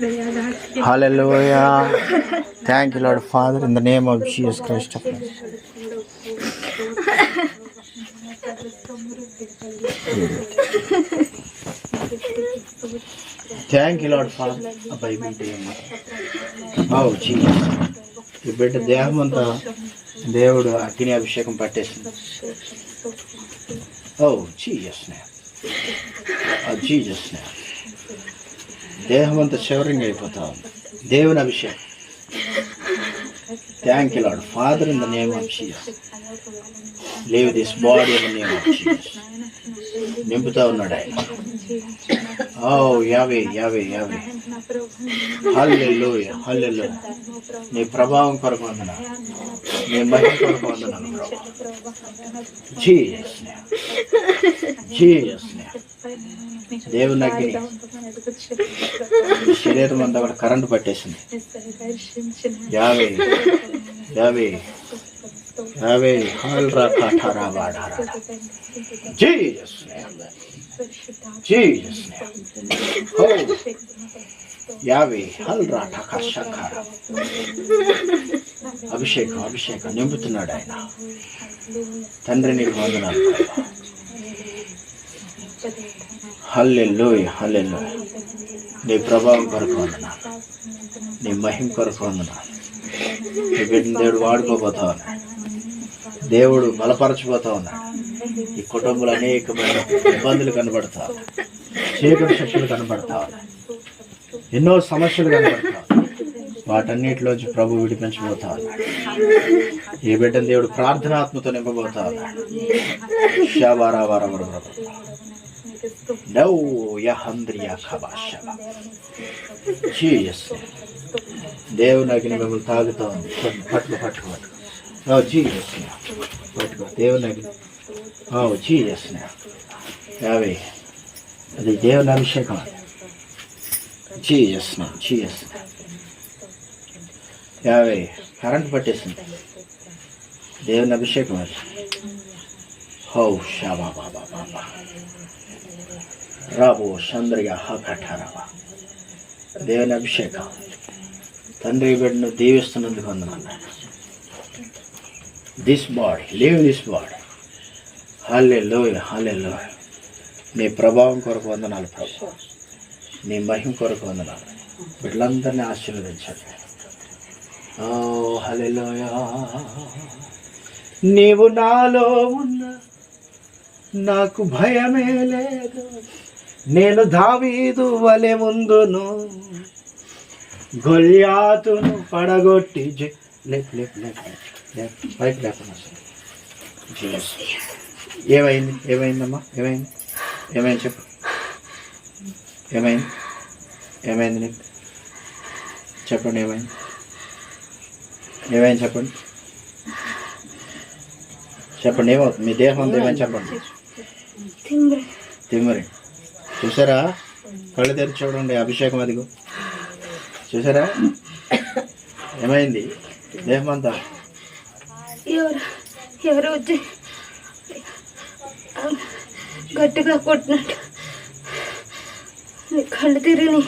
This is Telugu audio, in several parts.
Hallelujah. Thank you, Lord Father, in the name of Jesus Christ of Nazareth. Thank you lord father అబ్బాయి బిడ్డ ఓ జీసస్ ఈ బిడ్డ దేహం అంతా దేవుడు అగ్ని అభిషేకం పట్టేసింది ఓ జీసస్ జీసస్ దేహం అంతా షవరింగ్ అయిపోతా ఉంది. దేవుని అభిషేకం. Thank you lord father in the name of Jesus leave this body in the name of Jesus నింపుతా ఉన్నాడు ఆయన. ఓ యావే యావే యావే హల్లెలూయ హల్లెలూయ నీ ప్రభావం కొరకు వందన నీ మహిమ కొరకు వందన ప్రభా. జీ జీసస్ దేవుని అగ్ని శరీరం అంతా కూడా కరెంటు పట్టేసింది. యావే యావే యావే హాల్ రా కాఠారా వాడారా. జీసస్ జీసస్ యావే హల్ రా అభిషేకం అభిషేకం నింపుతున్నాడు ఆయన. తండ్రి నీకు వందనాలు. హల్లెలూయ హల్లెల్లో నీ ప్రభావం కొరకు వందన. నీ మహిమ కొరకు వందన. నీ బిడ్డను దేవుడు వాడుకోబోతా ఉన్నాడు దేవుడు బలపరచబోతా ఉన్నాడు ఈ కుటుంబంలో అనేకమైన ఇబ్బందులు కనబడతా చీకటి శక్తులు కనబడతా ఎన్నో సమస్యలు కనబడతా వాటన్నిటిలోంచి ప్రభు విడిపించబోతా ఏ ఈ బిడ్డను దేవుడు ప్రార్థనాత్మతో నింపబోతా ఉన్నాడు శాబారా వారా. వర వర వర. నౌ యహంద్రియా ఖబా శబా. దేవుని అగ్ని మిమ్మల్ని తాగుతా ఉంది పట్టుకో పట్టుకో పట్టుకో ఓ పట్టుకో దేవుని అగ్ని ఓ జీసస్ యావే అది దేవుని అభిషేకం జీసస్ జీసస్ యావే కరెంట్ పట్టేసింది దేవుని అభిషేకం అది హౌ షాబా బాబా బాబా రాబో చంద్రగా హఠారాబా దేవుని అభిషేకం. తండ్రి బిడ్డను దీవిస్తున్నందుకు వందనాలు this body leave this body హాలే లోయ హాలే లోయ నీ ప్రభావం కొరకు వందనాలు ప్రభు. నీ మహిమ కొరకు వందనాలు. బిడ్డలందరినీ ఆశీర్వదించండి. Oh, ఓ హల్లెలూయా నీవు నాలో ఉన్న నాకు భయమే లేదు. నేను దావీదు వలె ముందును గొల్యాతును పడగొట్టి లేపు లేపు లేపు పైకి లేకుండా జీసస్. ఏమైంది? ఏమైందమ్మా? ఏమైంది? ఏమైంది చెప్పు. ఏమైంది? ఏమైంది నీకు? చెప్పండి ఏమైంది? ఏమైంది చెప్పండి? చెప్పండి ఏమవుతుంది? మీ దేహం ఏమైంది చెప్పండి? తిమ్మరి చూసారా? కళ్ళు తెరిచి చూడండి అభిషేకం అదిగో. చూసారా? ఏమైంది? అంతా ఎవరు ఎవరు వచ్చి గట్టిగా కొట్టినట్టు. కళ్ళు తిరిగి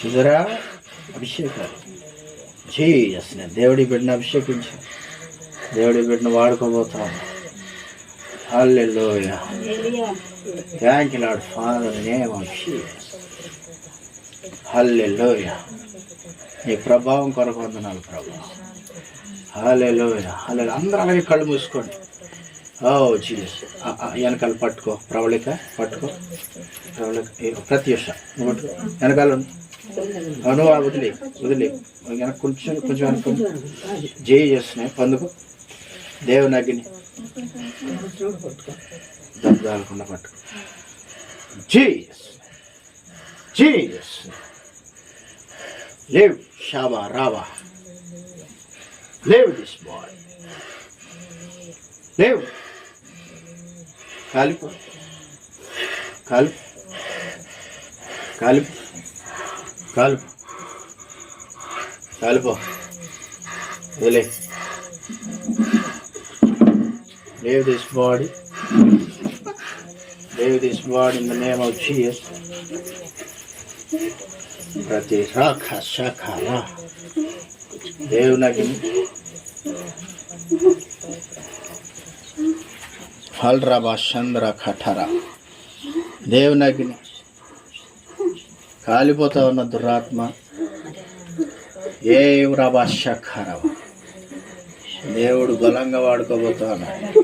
చూసారా? అభిషేకాలు చేసిన దేవుడి బిడ్డను అభిషేకించు. దేవుడి బిడ్డను వాడుకోబోతాం హల్లెలూయ. Thank you lord father name of Jesus హల్లెలూయ. నీ ప్రభావం కొరకు వందనాలు ప్రభా. హల్లెలూయ. హల్లెలు అందరూ అలాగే కళ్ళు మూసుకోండి. Oh Jesus. వెనకాల పట్టుకో. ప్రవళిక పట్టుకో. ప్రవళిక. ప్రత్యూష నువ్వు వెనకాల నువ్వు ఆ వదిలే వదిలే వెనక కొంచెం కొంచెం వెనక జై చేస్తున్నాయి పందుకు. దేవుని అగ్ని దబ్దాలకుండా పట్టుకో జీస్ జీస్ లేవ్ షాబా రావా. లేవ్ దిస్ బాయ్. లేవ్. కాలిపో. కాలిపు. కాలిపు. కాలిపు. కాలిపో. వదిలే. Leave this body Leave this body in the name of Jesus. ప్రతి రాఖ శాఖ రా దేవునకి ఫల్రబా చంద్ర Leave దేవునగిని కాలిపోతా ఉన్న దురాత్మ ఏ రబా శఖరవ దేవుడు బలంగా వాడుకోబోతా ఉన్నాడు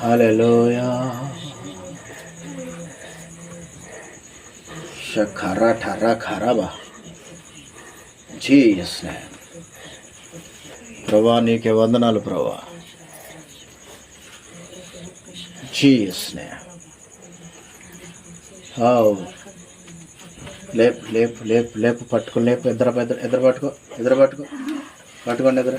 హల్లెలూయా శఖర ఠర ఖరబ జీసస్ ప్రభా నీకే వందనాలు ప్రభా జీసస్ హావ్ లేపు లేపు లేపు లేపు పట్టుకో లేపు ఇద్దరు ఎదురు ఎదురు పట్టుకో ఎదురు పట్టుకో పట్టుకోండి ఎదురు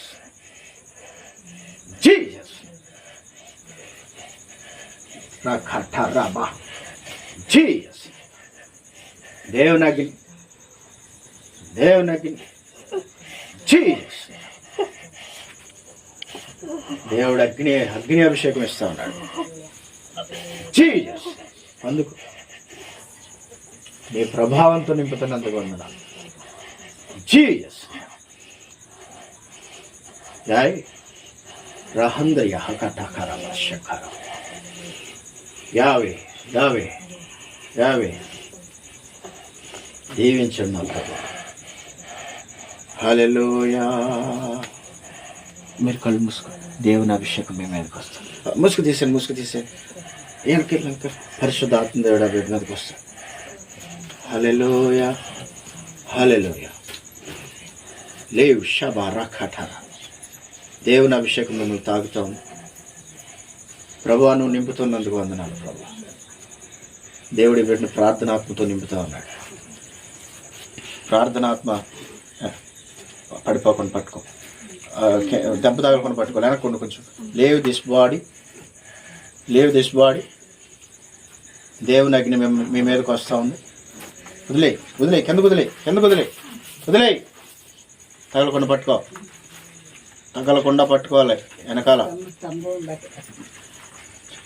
Rakataraba. జీయస్ దేవునగిన్ దేవునగిన్ జీయస్ దేవుడు అగ్ని అగ్ని అభిషేకం ఇస్తా ఉన్నాడు. జీయస్ అందుకు నీ ప్రభావంతో నింపుతున్నందుకు వందనాలు. జీయస్ యాయ్ రహంద యహకటకర యావే యావే యావే. దీవించండి నా ప్రభు. హల్లెలూయా. మీరు కళ్ళు మూసుకో. దేవుని అభిషేకం మీ మీదకి వస్తుంది. ముసుగు తీసాను ముసుగు తీసాను వెనక్కి వెనక పరిశుద్ధ ఆత్మ దేవుడు అవి మీదకి వస్తాడు హల్లెలూయా. హల్లెలూయా. లేవు షబా రఖఠర దేవుని అభిషేకం మిమ్మల్ని తాగుతాం ప్రభు నువ్వు నింపుతున్నందుకు వందనాలు ప్రభు దేవుడి బిడ్డను ప్రార్థనాత్మతో నింపుతా ఉన్నాడు. ప్రార్థనాత్మ పడిపోకుండా పట్టుకో. దెబ్బ తగలకుండా పట్టుకో. లేనకుండా కొంచెం. Leave this body. Leave this body. దేవుని అగ్ని మేము మీ మీదకి వస్తూ ఉంది. వదిలే వదిలే కిందకు వదిలే కిందకు వదిలే వదిలే. తగలకుండా పట్టుకో. తగలకుండా పట్టుకోవాలి వెనకాల.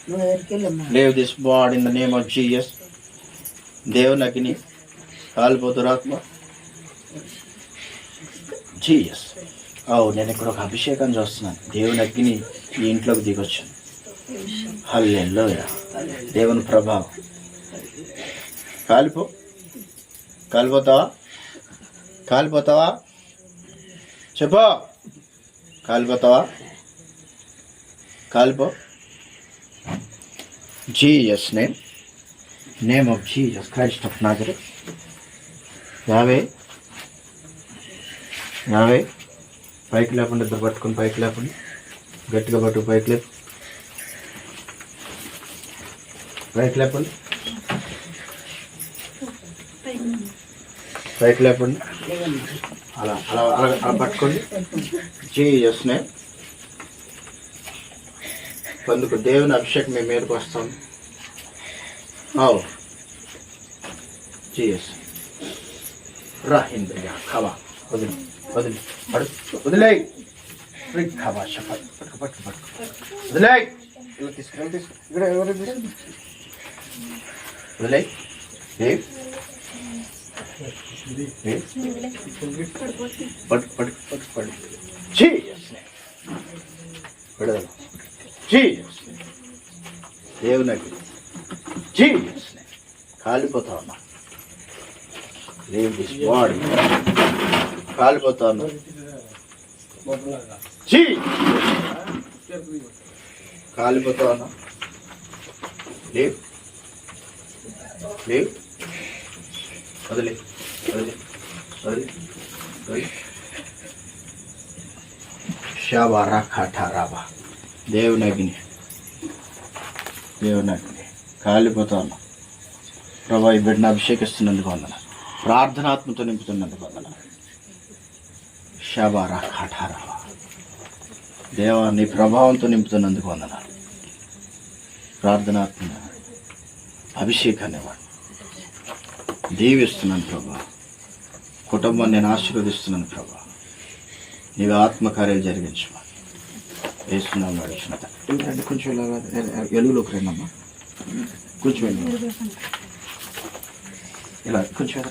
Leave this body in the name of Jesus దేవుని అగ్ని కాలిపోతురాత్మ జీఎస్ ఓ నేను ఇక్కడ ఒక అభిషేకం చూస్తున్నాను. దేవుని అగ్ని ఈ ఇంట్లోకి దిగొచ్చాను. హల్లెల్లో దేవుని ప్రభావం. కాలిపో. కాలిపోతావా? కాలిపోతావా? చెప్పు. కాలిపోతావా? కాలిపో. Jesus name. Name of Jesus Christ of Nazareth యావే యావే పైకి లేకుండా ఇద్దరు పట్టుకుని పైకి లేకుండా. గట్టిగా పట్టు పైకి లేపు. పైకి లేపండి. పైకి లేపండి. అలా అలా అలా అలా పట్టుకోండి. Jesus name. అందుకు దేవుని అభిషేక్ మీ మీదకి వస్తాం. అవు జీఎస్ రాహింద్రియ ఖవా వదిలి వదిలి. పడు వదిలే. ఖవా షఫ పట్టుకు పట్టుకు పట్టుకు. వదిలే. ఇలా తీసుకురా తీసుకు ఇక్కడ ఎవరు వదిలే. దేవ్ పడు పడు పడు పడు పట్టు. జీఎస్ విడుదల. జీఎస్ దేవునకి. జీఎస్ కాలిపోతా ఉన్నా లేవ్ దిస్ బాడీ కాలిపోతా ఉన్నా జీ కాలిపోతా ఉన్నా లేవ్. లేవ్. వదిలే. వదిలే. వదిలే. వదిలే. షాబా రాఖా రాబా దేవుని అగ్ని దేవుని అగ్ని కాలిపోతా ఉన్నా ప్రభా ఈ బిడ్డను అభిషేకిస్తున్నందుకు వందన ప్రార్థనాత్మతో నింపుతున్నందుకు వందన షబారా ఖాఠారా దేవా నీ ప్రభావంతో నింపుతున్నందుకు వందన ప్రార్థనాత్మ అభిషేకాన్ని వాడు దీవిస్తున్నాను ప్రభా. కుటుంబాన్ని నేను ఆశీర్వదిస్తున్నాను ప్రభా. నీవి ఆత్మకార్యాలు జరిగించు. వేస్తున్నాను నడిచిన రండి కొంచెం ఇలాగా ఎలుగులోకి రండమ్మా కొంచెం వెళ్ళు. ఇలా కొంచెం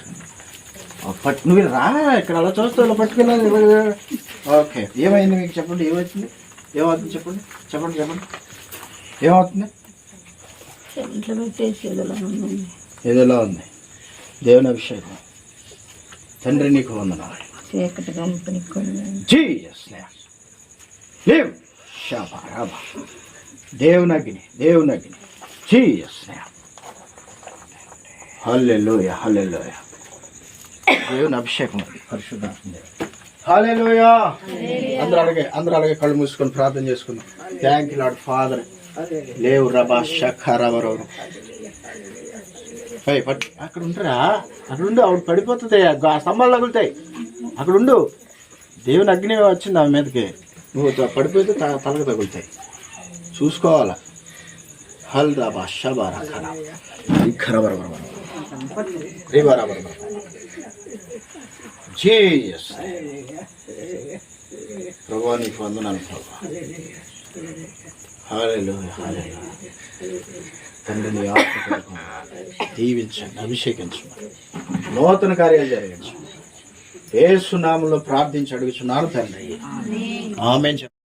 పట్టు నువ్వు రా ఇక్కడ అలా చూస్తావు ఇలా పట్టుకెళ్ళాలి. ఓకే ఏమైంది మీకు చెప్పండి ఏమవుతుంది? ఏమవుతుంది చెప్పండి? చెప్పండి చెప్పండి. ఏమవుతుంది. ఏదోలా ఉంది. దేవుని అభిషేకం. తండ్రి నీకు వందనాలు. చీకటి కంపెనీ జీసస్ లేవ్ షాబా రాబా. దేవుని అగ్ని దేవుని అగ్ని జీసస్ హల్లెలూయ హల్లెలూయ. దేవుని అభిషేకం అది. పరిశుద్ధాత్మ హల్లెలూయ. అందరూ అలాగే అందరూ అలాగే కళ్ళు మూసుకొని ప్రార్థన చేసుకుందాం. థ్యాంక్ యూ లాడ్ ఫాదర్ లేవు రబా షఖ రవరవరు ఏయ్, పట్ అక్కడ ఉంటారా అక్కడ ఉండు ఆవిడ పడిపోతుంది. ఆ స్తంభాలు తగులుతాయి. అక్కడ ఉండు. దేవుని అగ్ని వచ్చింది ఆమె మీదకి. నువ్వు పడిపోతే త- తలకు తగులుతాయి. చూసుకోవాలా? హల్ దాబా షబారా ఖరా ఖరబర జేయస్ ప్రభా నీకు వందనాలు ప్రభా. తండ్రిని ఆత్మ దీవించండి అభిషేకించు నూతన కార్యాలు జరిగించండి. ఏసునామంలో ప్రార్థించి అడుగుచున్నాను తండ్రి. ఆమె